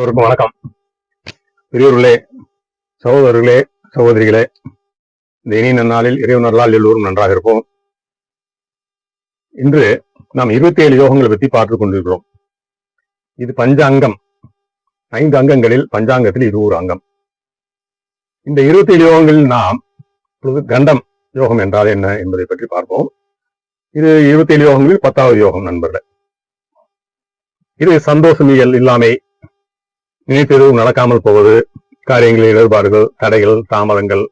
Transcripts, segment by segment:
எல்லோருக்கும் வணக்கம். பெரியோர்களே சகோதரர்களே சகோதரிகளே இந்த இனிய நன்னாளில் இறைவனர்களால் எல்லோரும் நன்றாக இருப்போம். இன்று நாம் இருபத்தி ஏழு யோகங்களை பற்றி பார்த்து கொண்டிருக்கிறோம். இது பஞ்சாங்கம். ஐந்து அங்கங்களில் பஞ்சாங்கத்தில் இது ஒரு அங்கம். இந்த இருபத்தி ஏழு யோகங்களில் நாம் இப்பொழுது கண்டம் யோகம் என்றால் என்ன என்பதை பற்றி பார்ப்போம். இது இருபத்தி ஏழு யோகங்களில் பத்தாவது யோகம் நண்பர்களே. இது சந்தோஷமியல் இல்லாமை நினைத்ததும் நடக்காமல் போவது காரியங்களில் இடர்பாடுகள் தடைகள் தாமதங்கள்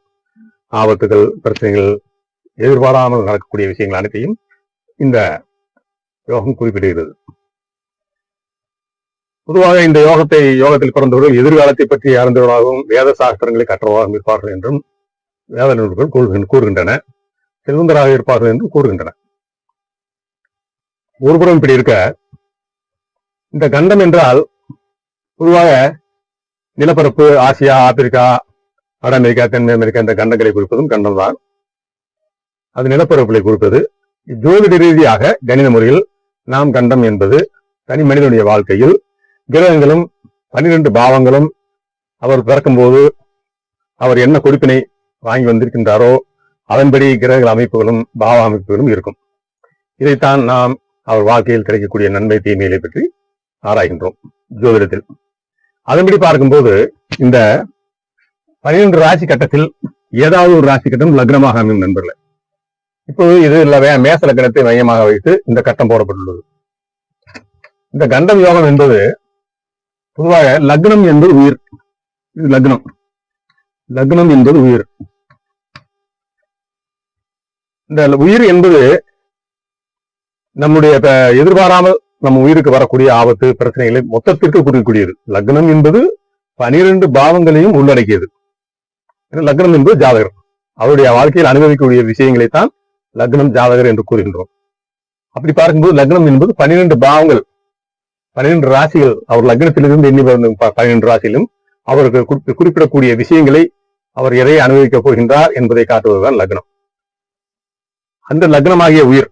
ஆபத்துகள் பிரச்சனைகள் எதிர்பாராமல் நடக்கக்கூடிய விஷயங்கள் அனைத்தையும் இந்த யோகம் குறிப்பிடுகிறது. பொதுவாக இந்த யோகத்தை யோகத்தில் பிறந்தவர்கள் எதிர்காலத்தை பற்றி அறிந்தவர்களாகவும் வேத சாஸ்திரங்களை கற்றவராகவும் இருப்பார்கள் என்றும் வேத நூல்கள் கூறுகின்றன. செல்வந்தராக இருப்பார்கள் என்றும் கூறுகின்றன. ஒருபுறம் இப்படி இருக்க இந்த கண்டம் என்றால் பொதுவாக நிலப்பரப்பு ஆசியா ஆப்பிரிக்கா வட அமெரிக்கா தென் அமெரிக்கா இந்த கண்டங்களை குறிப்பதும் கண்டம் தான் அது நிலப்பரப்புகளை குறிப்பது. ஜோதிட ரீதியாக கணித முறையில் நாம் கண்டம் என்பது தனி மனிதனுடைய வாழ்க்கையில் கிரகங்களும் பன்னிரண்டு பாவங்களும் அவர் பிறக்கும்போது அவர் என்ன கொடுப்பினை வாங்கி வந்திருக்கின்றாரோ அதன்படி கிரகங்கள் அமைப்புகளும் பாவ அமைப்புகளும் இருக்கும். இதைத்தான் நாம் அவர் வாழ்க்கையில் கிடைக்கக்கூடிய நன்மை தீமைகளை பற்றி ஆராய்கின்றோம் ஜோதிடத்தில். அதன்படி பார்க்கும்போது இந்த பனிரெண்டு ராசி கட்டத்தில் ஏதாவது ஒரு ராசி கட்டம் லக்னமாக அமையும் நண்பர்களே. இப்போது இது இல்லவே மேச லக்னத்தை மையமாக வைத்து இந்த கட்டம் போடப்பட்டுள்ளது. இந்த கண்டம் யோகம் என்பது பொதுவாக லக்னம் என்பது உயிர். இது லக்னம். லக்னம் என்பது உயிர். இந்த உயிர் என்பது நம்முடைய எதிர்பாராமல் நம்ம உயிருக்கு வரக்கூடிய ஆபத்து பிரச்சனைகளை மொத்தத்திற்கு குறிக்கக்கூடியது. லக்னம் என்பது பனிரெண்டு பாவங்களையும் உள்ளடக்கியது. லக்னம் என்பது ஜாதகர். அவருடைய வாழ்க்கையில் அனுபவிக்கக்கூடிய விஷயங்களை தான் லக்னம் ஜாதகர் என்று கூறுகின்றோம். அப்படி பார்க்கும்போது லக்னம் என்பது பன்னிரண்டு பாவங்கள். பன்னிரண்டு ராசிகள். அவர் லக்னத்திலிருந்து எண்ணி வரும் ப- ராசியிலும் அவருக்கு குறிப்பிடக்கூடிய விஷயங்களை அவர் எதை அனுபவிக்கப் போகின்றார் என்பதை காட்டுவதுதான் லக்னம். அந்த லக்னமாகிய உயிர்.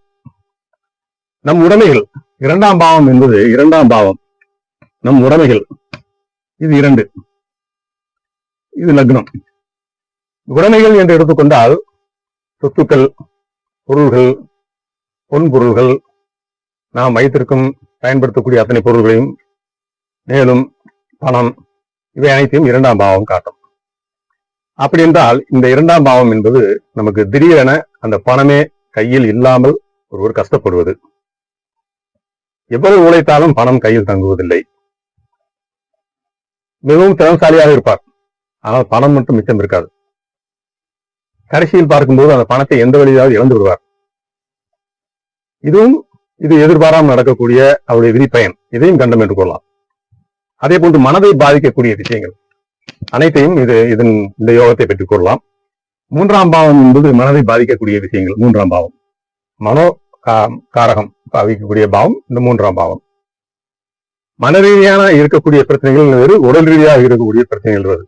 நம் உடைமைகள். இரண்டாம் பாவம் என்பது இரண்டாம் பாவம். நம் உடைமைகள். இது இரண்டு. இது லக்னம். உடைமைகள் என்று எடுத்துக்கொண்டால் சொத்துக்கள் பொருள்கள் பொன் பொருள்கள் நாம் வைத்திருக்கும் பயன்படுத்தக்கூடிய அத்தனை பொருள்களையும் மேலும் பணம் இவை அனைத்தையும் இரண்டாம் பாவம் காட்டும். அப்படி என்றால் இந்த இரண்டாம் பாவம் என்பது நமக்கு திடீரென அந்த பணமே கையில் இல்லாமல் ஒருவர் கஷ்டப்படுவது. எவ்வளவு உழைத்தாலும் பணம் கையில் தங்குவதில்லை. மிகவும் திறன்சாலியாக இருப்பார். ஆனால் பணம் மட்டும் மிச்சம் இருக்காது. கடைசியில் பார்க்கும்போது அந்த பணத்தை எந்த வழியாவது இழந்து விடுவார். இதுவும் இது எதிர்பாராமல் நடக்கக்கூடிய அவருடைய விதிப்பயன். இதையும் கண்டம் என்று கொள்ளலாம். அதே போன்று மனதை பாதிக்கக்கூடிய விஷயங்கள். அனைத்தையும் இது இதன் இந்த யோகத்தை பெற்றுக் கொள்ளலாம். மூன்றாம் பாவம் என்பது மனதை பாதிக்கக்கூடிய விஷயங்கள். மூன்றாம் பாவம். மனோ காரகம் பாவிக்கக்கூடிய பாவம் இந்த மூன்றாம் பாவம். மன ரீதியான இருக்கக்கூடிய பிரச்சனைகள் வேறு? உடல் ரீதியாக இருக்கக்கூடிய பிரச்சனைகள் வேறு.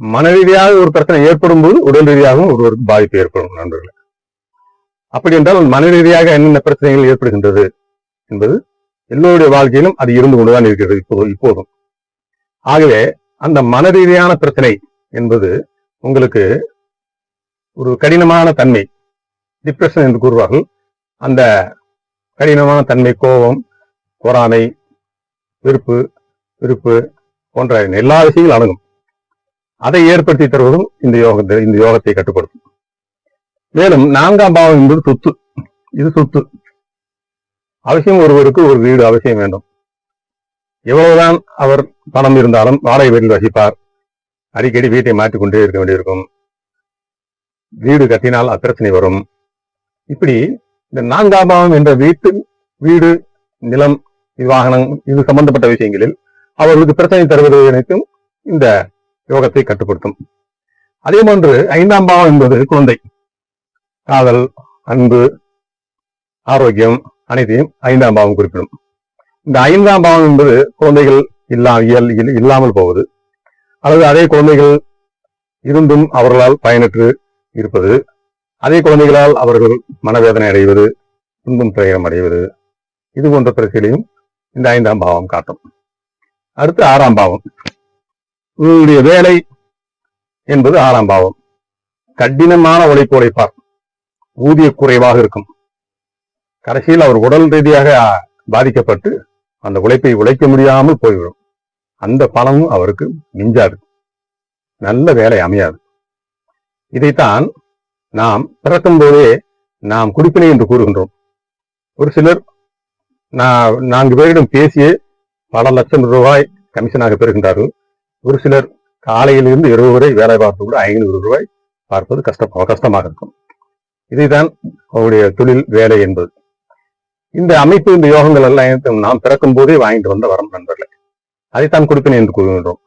மன ரீதியாக ஒரு பிரச்சனை ஏற்படும் போது உடல் ரீதியாகவும் ஒருவருக்கு பாதிப்பு ஏற்படும் நண்பர்களே. அப்படி என்றால் மன ரீதியாக என்னென்ன பிரச்சனைகள் ஏற்படுகின்றது என்பது எல்லோருடைய வாழ்க்கையிலும் அது இருந்து கொண்டுதான் இருக்கிறது இப்போது இப்போதும். ஆகவே அந்த மன ரீதியான பிரச்சனை என்பது உங்களுக்கு ஒரு கடினமான தன்மை டிப்ரெஷன் என்று கூறுவார்கள். அந்த கடினமான தன்மை கோபம் பொறாமை விருப்பு விருப்பு போன்ற எல்லா விஷயங்களும் அடங்கும். அதை ஏற்படுத்தி தருவதும் இந்த யோகத்தை இந்த யோகத்தை கட்டுப்படுத்தும். மேலும் நான்காம் பாவம் என்பது சொத்து. இது சொத்து. அவசியம் ஒருவருக்கு ஒரு வீடு அவசியம் வேண்டும். எவ்வளவுதான் அவர் பணம் இருந்தாலும் வாடகை வீட்டில் வசிப்பார். அடிக்கடி வீட்டை மாற்றிக்கொண்டே இருக்க வேண்டியிருக்கும். வீடு கட்டினால் அப்பிரச்சனை வரும். இப்படி இந்த நான்காம் பாவம் என்ற வீட்டு வீடு நிலம் வாகனம் இது சம்பந்தப்பட்ட விஷயங்களில் அவர்களுக்கு பிரச்சனை தருவது அனைத்தும் இந்த யோகத்தை கட்டுப்படுத்தும். அதே போன்று ஐந்தாம் பாவம் என்பது குழந்தை. காதல் அன்பு ஆரோக்கியம் அனைத்தையும் ஐந்தாம் பாவம் குறிப்பிடும். இந்த ஐந்தாம் பாவம் என்பது குழந்தைகள் இல்லா இயல் இல்- இல்லாமல் போவது. அல்லது அதே குழந்தைகள் இருந்தும் அவர்களால் பயனற்று இருப்பது அதே குழந்தைகளால் அவர்கள் மனவேதனை அடைவது துன்பம் துயரம் அடைவது இது போன்ற பிரச்சனையும் இந்த ஐந்தாம் பாவம் காட்டும். அடுத்து ஆறாம் பாவம். உங்களுடைய வேலை என்பது ஆறாம் பாவம். கடினமான உழைப்பு உழைப்பார். ஊதிய குறைவாக இருக்கும். கடைசியில் அவர் உடல் ரீதியாக பாதிக்கப்பட்டு அந்த உழைப்பை உழைக்க முடியாமல் போய்விடும். அந்த பணமும் அவருக்கு மிஞ்சாது. நல்ல வேலை அமையாது. இதைத்தான் நாம் பிறக்கும் போதே நாம் குடிப்பினை என்று கூறுகின்றோம். ஒரு சிலர் நான் நான்கு பேரிடம் பேசிய பல லட்சம் ரூபாய் கமிஷனாக பெறுகின்றார்கள். ஒரு சிலர் காலையிலிருந்து இரவு வரை வேலை பார்த்து கூட ஐநூறு ரூபாய் பார்ப்பது கஷ்டம் கஷ்டமாக இருக்கும். இதைதான் அவருடைய தொழில் வேலை என்பது. இந்த அமைப்பு இந்த யோகங்கள் எல்லாம் நாம் பிறக்கும் போதே வாங்கிட்டு வந்த வரம் நண்பர்களே. அதைத்தான் குறிப்பினை என்று கூறுகின்றோம்.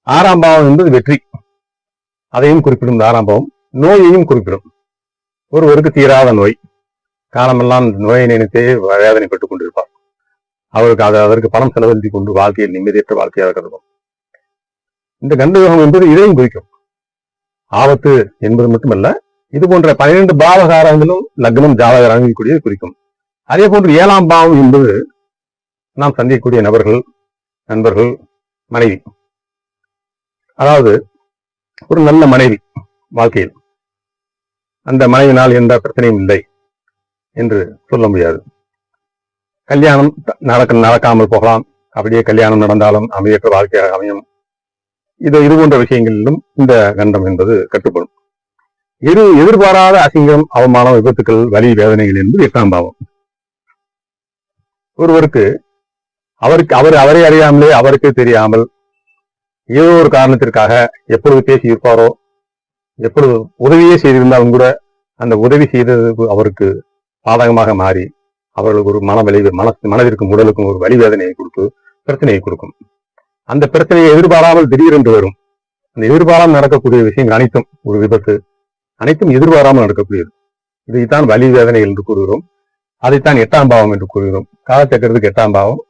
ஆறாம் பாவம் என்பது வெற்றி. அதையும் குறிப்பிடும் ஆறாம் பாவம். நோயையும் குறிப்பிடும். ஒருவருக்கு தீராத நோய். காலமெல்லாம் நோயை நினைத்தே வேதனைப்பட்டுக் கொண்டிருப்பார். அவருக்கு அதை அதற்கு பணம் செலவழித்து கொண்டு வாழ்க்கையில் நிம்மதியற்ற வாழ்க்கையாக கருதும் இந்த கண்டயோகம் என்பது இதையும் குறிக்கும். ஆபத்து என்பது மட்டுமல்ல இது போன்ற பன்னிரண்டு பாவகாரங்களும் லக்னம் ஜாதகர் அணுகக்கூடியது குறிக்கும். அதே போன்று ஏழாம் பாவம் என்பது நாம் சந்திக்கக்கூடிய நபர்கள் நண்பர்கள் மனைவி. அதாவது ஒரு நல்ல மனைவி வாழ்க்கையில். அந்த மனைவினால் எந்த பிரச்சனையும் இல்லை என்று சொல்ல முடியாது. கல்யாணம் நடக்க நடக்காமல் போகலாம். அப்படியே கல்யாணம் நடந்தாலும் அமையற்ற வாழ்க்கையாக அமையும். இது இது போன்ற விஷயங்களிலும் இந்த கண்டம் என்பது கட்டுப்படும். எது எதிர்பாராத அசிங்கம் அவமானம் விபத்துக்கள் வலி வேதனைகள் என்பது எட்டாம் பாவம். ஒருவருக்கு அவருக்கு அவர் அவரை அறியாமலே அவருக்கே தெரியாமல் ஏதோ ஒரு காரணத்திற்காக எப்பொழுது பேசி இருப்பாரோ எப்பொழுது உதவியே செய்திருந்தாலும் கூட அந்த உதவி செய்தது அவருக்கு பாதகமாக மாறி அவர்களுக்கு ஒரு மன விளைவு மன மனதிற்கும் உடலுக்கும் ஒரு வலி வேதனையை கொடுத்து பிரச்சனையை கொடுக்கும். அந்த பிரச்சனையை எதிர்பாராமல் திடீரென்று வரும். அந்த எதிர்பாராமல் நடக்கக்கூடிய விஷயங்கள் அனைத்தும் ஒரு விபத்து. அனைத்தும் எதிர்பாராமல் நடக்கக்கூடியது. இதைத்தான் வலி வேதனை என்று கூறுகிறோம். அதைத்தான் எட்டாம் பாவம் என்று கூறுகிறோம். காலச்சக்கரத்துக்கு எட்டாம் பாவம்.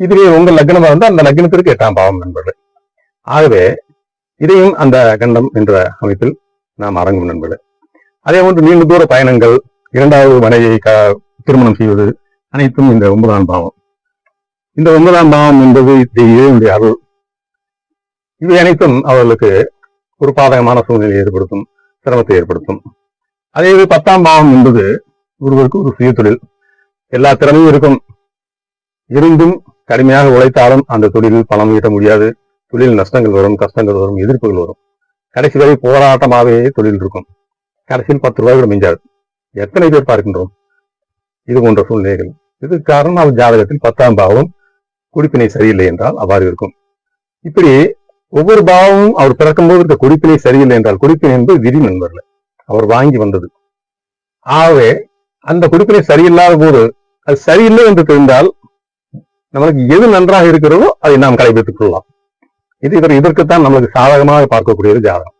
இதுவே உங்கள் லக்னமாக இருந்தால் அந்த லக்னத்திற்கு எட்டாம் பாவம் என்பது ஆகவே இதையும் அந்த கண்டம் என்ற அமைப்பில் நாம் அரங்கும் நண்பர்களே. அதே போன்று நீண்ட தூர பயணங்கள் இரண்டாவது மனையை திருமணம் செய்வது அனைத்தும் இந்த ஒன்பதாம் பாவம். இந்த ஒன்பதாம் பாவம் என்பது இறைவனுடைய அருள். இவை அனைத்தும் அவர்களுக்கு ஒரு பாதகமான சூழ்நிலையை ஏற்படுத்தும் சிரமத்தை ஏற்படுத்தும். அதே பத்தாம் பாவம் என்பது ஒருவருக்கு ஒரு சுய தொழில். எல்லா திறமையும் இருக்கும். இருந்தும் கடுமையாக உழைத்தாலும் அந்த தொழிலில் பணம் ஈட்ட முடியாது. தொழில் நஷ்டங்கள் வரும் கஷ்டங்கள் வரும் எதிர்ப்புகள் வரும். கடைசி வரை போராட்டமாகவே தொழில் இருக்கும் கடைசியில் பத்து ரூபாய் கூட மிஞ்சாது. எத்தனை பேர் பார்க்கின்றோம்? இது போன்ற சூழ்நிலைகள். இதுக்கு காரணம் அவர் ஜாதகத்தில் பத்தாம் பாவம் குடிப்பினை சரியில்லை என்றால் அவ்வாறு இருக்கும். இப்படி ஒவ்வொரு பாவமும் அவர் பிறக்கும்போது இருக்க குடிப்பினை சரியில்லை என்றால் குடிப்பினை என்பது விதி நண்பர்கள். அவர் வாங்கி வந்தது. ஆகவே அந்த குடிப்பினை சரியில்லாத போது அது சரியில்லை என்று தெரிந்தால் நமக்கு எது நன்றாக இருக்கிறதோ அதை நாம் கடைபிடித்துக் கொள்ளலாம். இது இவர் இதற்குத்தான் நமக்கு சாதகமாக பார்க்கக்கூடியது ஜாதகம்.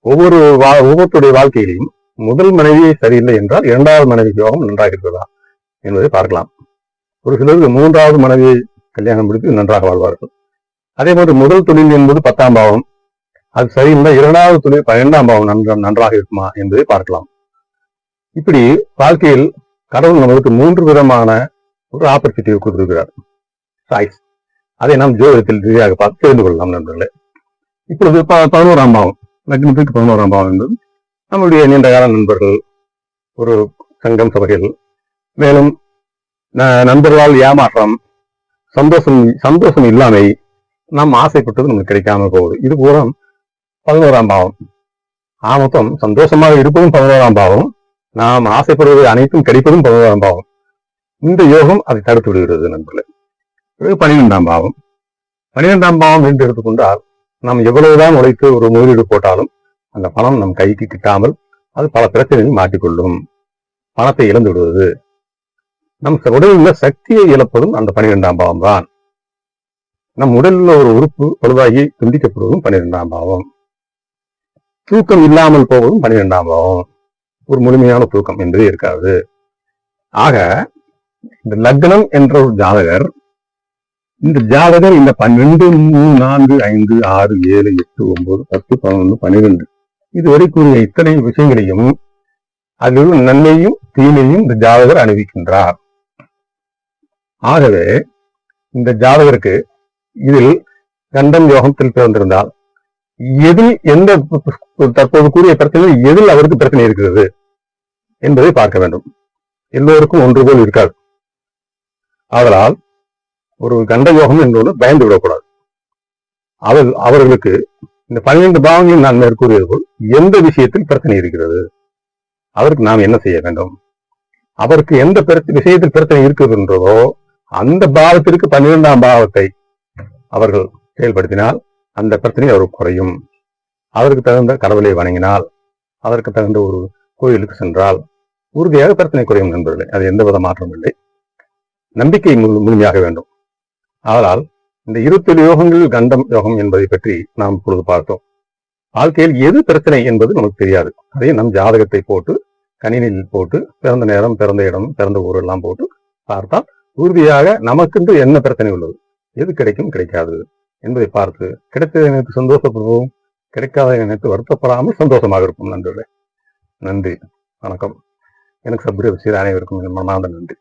ஒவ்வொரு வா- ஒவ்வொருத்தருடைய வாழ்க்கையிலையும் முதல் மனைவி சரியில்லை என்றால் இரண்டாவது மனைவி யோகம் நன்றாக இருக்கிறதா என்பதை பார்க்கலாம். ஒரு சிலருக்கு மூன்றாவது மனைவியை கல்யாணம் முடித்து நன்றாக வாழ்வார்கள். அதே போன்று முதல் தொழில் என்பது பத்தாம் பாவம். அது சரியில்லை இரண்டாவது தொழில் பன்னெண்டாம் பாவம் நன்ற- நன்றாக இருக்குமா என்பதை பார்க்கலாம். இப்படி வாழ்க்கையில் கடவுள் நமக்கு மூன்று விதமான ஒரு ஆப்பர்ச்சுனிட்டியை கொடுத்திருக்கிறார். சாய்ஸ் அதை நாம் ஜோதிடத்தில் ரீதியாக பார்த்து தெரிந்து கொள்ளலாம் நண்பர்களே. இப்பொழுது ப- பதினோராம் பாவம். லக்னத்துக்கு பதினோராம் பாவம் என்பது நம்முடைய நீண்டகால நண்பர்கள் ஒரு சங்கம் சபைகள் மேலும் ந- நண்பர்களால் ஏமாற்றம் சந்தோஷம் சந்தோஷம் இல்லாமை நாம் ஆசைப்பட்டது நமக்கு கிடைக்காம போகுது. இது பூரா பதினோராம் பாவம். ஆமத்தம் சந்தோஷமாக இருப்பதும் பதினோராம் பாவம். நாம் ஆசைப்படுவது அனைத்தும் கிடைப்பதும் பதினோராம் பாவம். இந்த யோகம் அதை தடுத்து விடுகிறது நண்பர்களே. பிறகு பனிரெண்டாம் பாவம். பனிரெண்டாம் பாவம் என்று எடுத்துக்கொண்டால் நாம் எவ்வளவுதான் உழைத்து ஒரு முதலீடு போட்டாலும் அந்த பணம் நம் கைக்கு கிட்டாமல் அது பல பிரச்சனைகள் மாட்டிக்கொள்ளும். பணத்தை இழந்து விடுவது. நம் உடலில் உள்ள சக்தியை இழப்பதும் அந்த பனிரெண்டாம் பாவம் தான். நம் உடலில் ஒரு உறுப்பு வலுவாகி துண்டிக்கப்படுவதும் பன்னிரெண்டாம் பாவம். தூக்கம் இல்லாமல் போவதும் பன்னிரெண்டாம் பாவம். ஒரு முழுமையான தூக்கம் என்பதே இருக்காது. ஆக இந்த லக்னம் என்ற ஒரு ஜாதகர் இந்த ஜாதகர் இந்த பன்னெண்டு மூணு நான்கு ஐந்து ஆறு ஏழு எட்டு ஒன்பது பத்து பதினொன்று பன்னிரெண்டு. கூறிய இத்தனை விஷயங்களையும் அதில் நன்மையும் தீமையும் இந்த ஜாதகர் அணிவிக்கின்றார் ஆகவே இந்த ஜாதகருக்கு இதில் கண்டம் யோகத்தில் பிறந்திருந்தால் எதில் எந்த தற்போது கூறிய பிரச்சனை எதில் அவருக்கு பிரச்சனை இருக்கிறது என்பதை பார்க்க வேண்டும். எல்லோருக்கும் ஒன்று போல் இருக்காது. ஆதலால் ஒரு கண்ட யோகம் என்று பயந்து விடக்கூடாது. அவர் அவர்களுக்கு இந்த பன்னிரண்டு பாவங்களையும் நான் மேற்கூறியது போல் எந்த விஷயத்தில் பிரச்சனை இருக்கிறது? அதற்கு நாம் என்ன செய்ய வேண்டும்? அவருக்கு எந்த விஷயத்தில் பிரச்சனை இருக்குதுன்றதோ அந்த பாவத்திற்கு பன்னிரெண்டாம் பாவத்தை அவர்கள் செயல்படுத்தினால் அந்த பிரச்சனை அவருக்கு குறையும். அதற்கு தகுந்த கடவுளை வணங்கினால் அதற்கு தகுந்த ஒரு கோயிலுக்கு சென்றால் உறுதியாக பிரச்சனை குறையும் நண்பர்களே அது எந்த வித மாற்றமும் இல்லை. நம்பிக்கை முழு- முழுமையாக வேண்டும். ஆதலால் இந்த இருபத்தேழு யோகங்களில் கண்டம் யோகம் என்பதை பற்றி நாம் இப்பொழுது பார்த்தோம். வாழ்க்கையில் எது பிரச்சனை என்பது நமக்கு தெரியாது. அதை நம் ஜாதகத்தை போட்டு கணினியில் போட்டு பிறந்த நேரம் பிறந்த இடம் பிறந்த ஊர் எல்லாம் போட்டு பார்த்தால் உறுதியாக நமக்கென்று என்ன பிரச்சனை உள்ளது? எது கிடைக்கும்? கிடைக்காது. என்பதை பார்த்து கிடைத்ததை நினைத்து சந்தோஷப்படுவோம். கிடைக்காத நினைத்து வருத்தப்படாமல் சந்தோஷமாக இருப்போம். நண்பர்களே நன்றி. வணக்கம். எனக்கு சப்ரி அனைவருக்கும் என் மனமார்ந்த நன்றி.